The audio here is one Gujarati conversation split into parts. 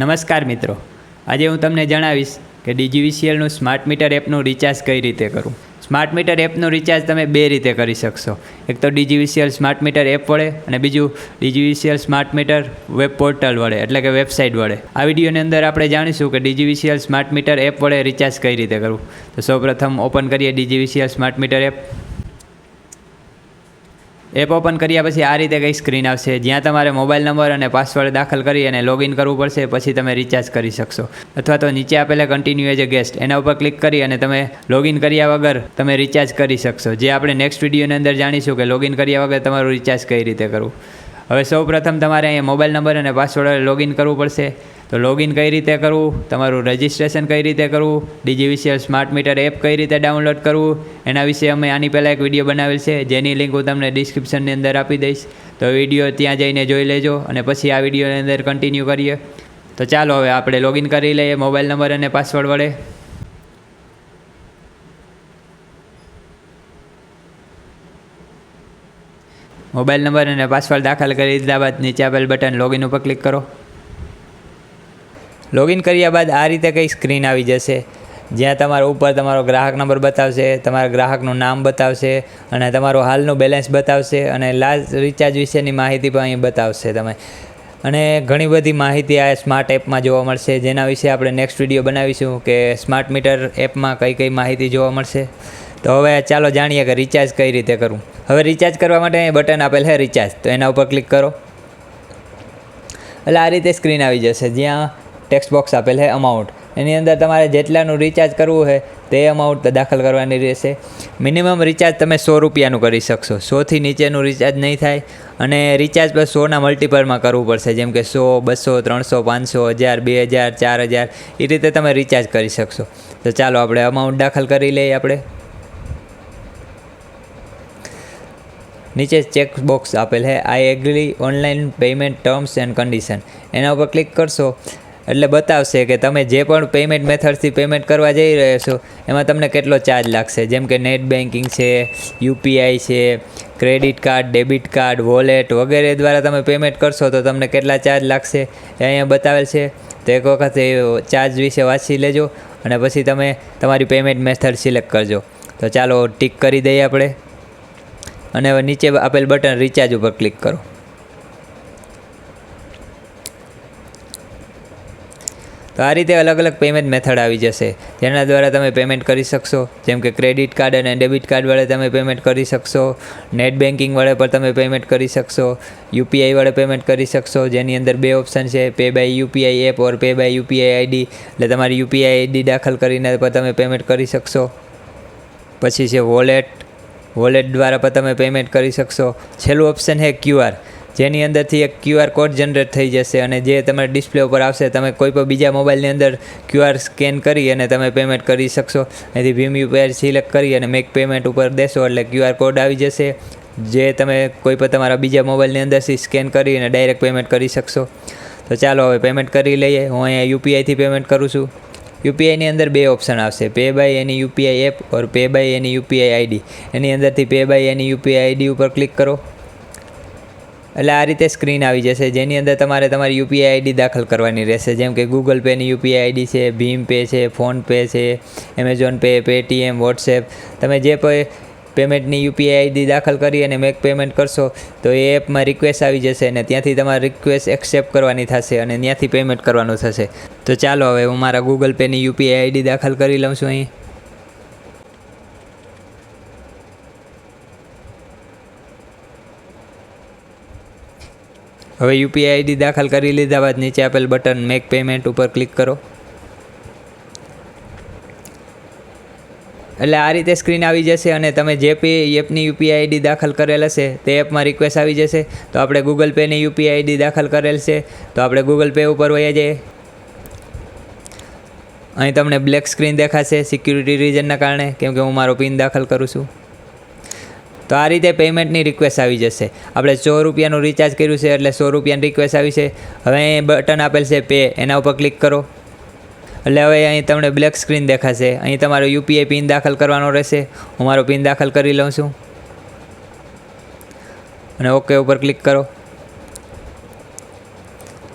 નમસ્કાર મિત્રો. આજે હું તમને જણાવીશ કે ડીજીવીસીએલનું સ્માર્ટ મીટર એપનું રિચાર્જ કઈ રીતે કરવું સ્માર્ટ મીટર એપનું રિચાર્જ તમે બે રીતે કરી શકશો. એક તો ડીજીવીસીએલ સ્માર્ટ મીટર એપ વડે અને બીજું DGVCL smart meter web portal વડે, એટલે કે વેબસાઇટ વડે. આ વિડીયોની અંદર આપણે જાણીશું કે ડીજીવીસીએલ સ્માર્ટ મીટર એપ વડે રિચાર્જ કઈ રીતે કરવું. તો સૌપ્રથમ ઓપન કરીએ DGVCL smart meter app. App open કર્યા પછી આ રીતે કંઈ સ્ક્રીન આવશે? જ્યાં તમારે મોબાઈલ નંબર અને પાસવર્ડ દાખલ કરી અને લોગિન કરવું પડશે, પછી તમે રિચાર્જ કરી શકશો. અથવા તો નીચે આપેલા કન્ટિન્યુ એજ અ ગેસ્ટ એના ઉપર ક્લિક કરી અને તમે લોગિન કર્યા વગર તમે રિચાર્જ કરી શકશો. જે આપણે નેક્સ્ટ વિડીયોની અંદર જાણીશું કે લોગિન કર્યા વગર તમારું રિચાર્જ કઈ રીતે કરવું. હવે સૌ પ્રથમ તમારે અહીંયા મોબાઈલ નંબર અને પાસવર્ડ લોગિન કરવું પડશે. તો લોગિન કઈ રીતે કરવું? તમારું રજિસ્ટ્રેશન કઈ રીતે કરવું? ડીજીવીસીએલ સ્માર્ટ મીટર એપ કઈ રીતે ડાઉનલોડ કરવું? એના વિશે અમે આની પહેલાં એક વીડિયો બનાવેલ છે, જેની લિંક હું તમને ડિસ્ક્રિપ્શનની અંદર આપી દઈશ. તો વીડિયો ત્યાં જઈને જોઈ લેજો અને પછી આ વિડીયોની અંદર કન્ટિન્યુ કરીએ. તો ચાલો હવે આપણે લોગિન કરી લઈએ મોબાઈલ નંબર અને પાસવર્ડ વડે. મોબાઈલ નંબર અને પાસવર્ડ દાખલ કરી દીધા બાદ નીચે આપેલ બટન લોગિન ઉપર ક્લિક કરો. લોગિન કર્યા બાદ આ રીતે કંઈ સ્ક્રીન આવી જશે. જ્યાં તમારો ઉપર તમારો ગ્રાહક નંબર બતાવશે, તમારા ગ્રાહકનું નામ બતાવશે અને તમારું હાલનું બેલેન્સ બતાવશે અને લાસ્ટ રિચાર્જ વિશેની માહિતી પણ અહીં બતાવશે તમે. અને ઘણી બધી માહિતી આ સ્માર્ટ એપમાં જોવા મળશે. જેના વિશે આપણે નેક્સ્ટ વીડિયો બનાવીશું કે સ્માર્ટ મીટર એપમાં કઈ કઈ માહિતી જોવા મળશે. તો હવે ચાલો જાણીએ કે રિચાર્જ કઈ રીતે કરવું હવે રિચાર્જ કરવા માટે અહીં બટન આપેલ છે રિચાર્જ. તો એના ઉપર ક્લિક કરો. એટલે આ રીતે સ્ક્રીન આવી જશે. જ્યાં ટેક્સ્ટ બોક્સ આપેલ છે અમાઉન્ટ. એની અંદર તમારે જેટલાનું રિચાર્જ કરવું છે તે અમાઉન્ટ દાખલ કરવાની રહેશે. મિનિમમ રિચાર્જ તમે સો રૂપિયાનું કરી શકશો. સોથી નીચેનું રિચાર્જ નહીં થાય અને રિચાર્જ પણ સોના મલ્ટીપલમાં કરવું પડશે. જેમ કે સો, બસો, ત્રણસો, પાંચસો, હજાર, બે હજાર, ચાર હજાર એ રીતે તમે રિચાર્જ કરી શકશો. તો ચાલો આપણે અમાઉન્ટ દાખલ કરી લઈએ આપણે. નીચે ચેક બોક્સ આપેલ છે I agree online payment terms and condition એના ઉપર ક્લિક કરશો. એટલે બતાવશે કે તમે જે પણ પેમેન્ટ મેથડથી પેમેન્ટ કરવા જઈ રહ્યા છો, એમાં તમને કેટલો ચાર્જ લાગશે? જેમ કે નેટ બેન્કિંગ છે યુપીઆઈ છે credit card debit card wallet વગેરે દ્વારા તમે પેમેન્ટ કરશો તો તમને કેટલા ચાર્જ લાગશે એ અહીંયા બતાવેલ છે. તો એક વખત એ ચાર્જ વિશે વાંચી લેજો અને પછી તમે તમારી પેમેન્ટ મેથડ સિલેક્ટ કરજો. તો ચાલો ટીક કરી દઈએ આપણે. અને હવે નીચે આપેલ બટન રિચાર્જ ઉપર ક્લિક કરો. તો આ રીતે અલગ અલગ પેમેન્ટ મેથડ આવી જશે. જેના દ્વારા તમે પેમેન્ટ કરી શકશો. જેમ કે ક્રેડિટ કાર્ડ અને ડેબિટ કાર્ડ વડે તમે પેમેન્ટ કરી શકશો. નેટ બેન્કિંગ વડે પણ તમે પેમેન્ટ કરી શકશો. યુપીઆઈ વડે પેમેન્ટ કરી શકશો. જેની અંદર બે ઓપ્શન છે pay by UPI app or pay by UPI ID એટલે તમારી યુપીઆઈ આઈડી દાખલ કરીને પણ તમે પેમેન્ટ કરી શકશો. પછી છે વોલેટ વોલેટ દ્વારા પણ તમે પેમેન્ટ કરી શકશો. છેલ્લું ઓપ્શન છે ક્યુઆર જેની અંદરથી એક ક્યુઆર કોડ જનરેટ થઈ જશે અને જે તમારે ડિસ્પ્લે ઉપર આવશે, તમે કોઈ પણ બીજા મોબાઈલની અંદર ક્યુઆર સ્કેન કરી અને તમે પેમેન્ટ કરી શકશો. એથી ભીમ યુપીઆઈ સિલેક્ટ કરી અને મેક પેમેન્ટ ઉપર દેશો એટલે ક્યુઆર કોડ આવી જશે, જે તમે કોઈ પણ તમારા બીજા મોબાઈલની અંદરથી સ્કેન કરી અને ડાયરેક્ટ પેમેન્ટ કરી શકશો. તો ચાલો હવે પેમેન્ટ કરી લઈએ. હું અહીંયા યુપીઆઈથી પેમેન્ટ કરું છું. યુપીઆઈની અંદર બે ઓપ્શન આવશે. Pay by any UPI app or pay by any UPI ID એની અંદરથી pay by any UPI ID ઉપર ક્લિક કરો. એટલે આ રીતે સ્ક્રીન આવી જશે. જેની અંદર તમારે તમારી યુપીઆઈ આઈડી દાખલ કરવાની રહેશે. જેમ કે ગૂગલ પેની યુપીઆઈ આઈડી છે ભીમ પે છે ફોનપે છે એમેઝોન પે પેટીએમ વોટ્સએપ તમે જે પેમેન્ટની યુપીઆઈ આઈડી દાખલ કરી અને મેક પેમેન્ટ કરશો, તો એ એપમાં રિક્વેસ્ટ આવી જશે અને ત્યાંથી તમારે રિક્વેસ્ટ એક્સેપ્ટ કરવાની થશે અને ત્યાંથી પેમેન્ટ કરવાનું થશે. તો ચાલો હવે હું મારા ગૂગલ પેની યુપીઆઈ આઈડી દાખલ કરી લઉં છું અહીં. હવે યુપીઆઈ આઈડી દાખલ કરી લીધા બાદ નીચે આપેલ બટન મેક પેમેન્ટ ઉપર ક્લિક કરો. એટલે આ રીતે સ્ક્રીન આવી જશે અને તમે જે પે એપની યુપીઆઈ આઈડી દાખલ કરેલ હશે તે એપમાં રિક્વેસ્ટ આવી જશે. તો આપણે ગૂગલ પેની યુપીઆઈ આઈડી દાખલ કરેલ છે. તો આપણે ગૂગલ પે ઉપર વયા જઈએ. અહીં તમને બ્લેક સ્ક્રીન દેખાશે સિક્યુરિટી રીઝનના કારણે, કેમ કે હું મારો પિન દાખલ કરું છું. તો આ રીતે પેમેન્ટની રિક્વેસ્ટ આવી જશે. આપણે સો રૂપિયાનું રિચાર્જ કર્યું છે એટલે સો રૂપિયાની રિક્વેસ્ટ આવી છે. હવે અહીં બટન આપેલ છે પે એના ઉપર ક્લિક કરો. એટલે હવે અહીં તમને બ્લેક સ્ક્રીન દેખાશે. અહીં તમારો યુપીઆઈ પિન દાખલ કરવાનો રહેશે. હું મારો પિન દાખલ કરી લઉં છું. અને ઓકે ઉપર ક્લિક કરો.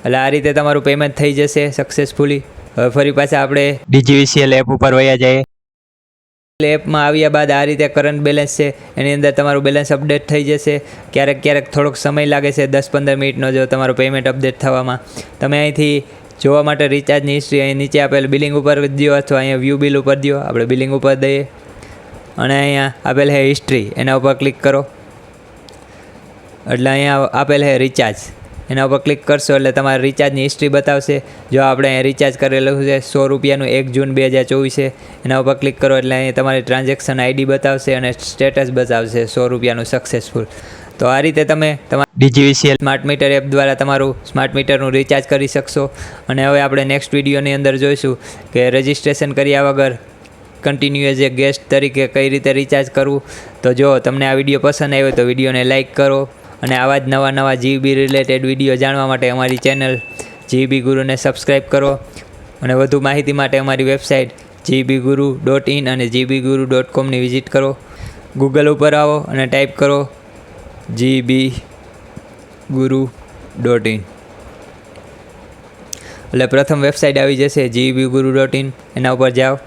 એટલે આ રીતે તમારું પેમેન્ટ થઈ જશે સક્સેસફુલી હવે ફરી પાછા આપણે ડીજીવીસીએલ એપ ઉપર વયા જઈએ. એપમાં આવ્યા બાદ આ રીતે કરંટ બેલેન્સ છે, એની અંદર તમારું બેલેન્સ અપડેટ થઈ જશે. ક્યારેક ક્યારેક થોડોક સમય લાગે છે, દસ પંદર મિનિટનો જો તમારું પેમેન્ટ અપડેટ થવામાં. તમે અહીંથી જોવા માટે રિચાર્જની હિસ્ટ્રી અહીં નીચે આપેલ બિલિંગ ઉપર દો અથવા અહીંયા વ્યૂ બિલ ઉપર દો આપણે બિલિંગ ઉપર દઈએ. અને અહીંયા આપેલ છે હિસ્ટ્રી એના ઉપર ક્લિક કરો. એટલે અહીંયા આપેલ છે રિચાર્જ એના ઉપર ક્લિક કરશો એટલે તમારે રિચાર્જની હિસ્ટ્રી બતાવશે. જો આપણે અહીંયા રિચાર્જ કરેલું છે સો રૂપિયાનું એક જૂન બે હજાર ચોવીસે એના ઉપર ક્લિક કરો એટલે અહીંયા તમારી ટ્રાન્ઝેક્શન આઈડી બતાવશે અને સ્ટેટસ બતાવશે સો રૂપિયાનું સક્સેસફુલ તો આ રીતે તમે તમારા ડીજીવીસીએલ સ્માર્ટ મીટર એપ દ્વારા તમારું સ્માર્ટ મીટરનું રિચાર્જ કરી શકશો. અને હવે આપણે નેક્સ્ટ વિડીયોની અંદર જોઈશું કે રજિસ્ટ્રેશન કર્યા વગર કન્ટિન્યુઅસ એ ગેસ્ટ તરીકે કઈ રીતે રિચાર્જ કરવું. તો જો તમને આ વીડિયો પસંદ આવ્યો તો વિડીયોને લાઇક કરો. અને આવા જ નવા નવા જીબી રિલેટેડ વીડિયો જાણવા માટે અમારી ચેનલ જીબી ગુરુને સબસ્ક્રાઈબ કરો. અને વધુ માહિતી માટે અમારી website GB guru dot in અને જીબી ગુરુ ડોટ કોમની વિઝિટ કરો. ગૂગલ ઉપર આવો અને ટાઈપ કરો જીબી ગુરુ ડોટ ઇન એટલે પ્રથમ વેબસાઇટ આવી જશે જીબી ગુરુ ડોટ ઇન એના ઉપર જાઓ.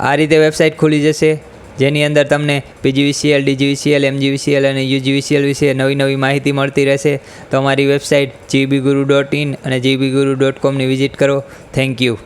આ રીતે વેબસાઇટ ખુલી જશે. જેની અંદર તમને પીજીવીસીએલ ડીજીવીસીએલ એમજીવીસીએલ અને યુજીવીસીએલ વિશે નવી નવી માહિતી મળતી રહેશે. તો અમારી website GB guru dot in અને જીબી ગુરુ ડોટ કોમની વિઝિટ કરો. Thank you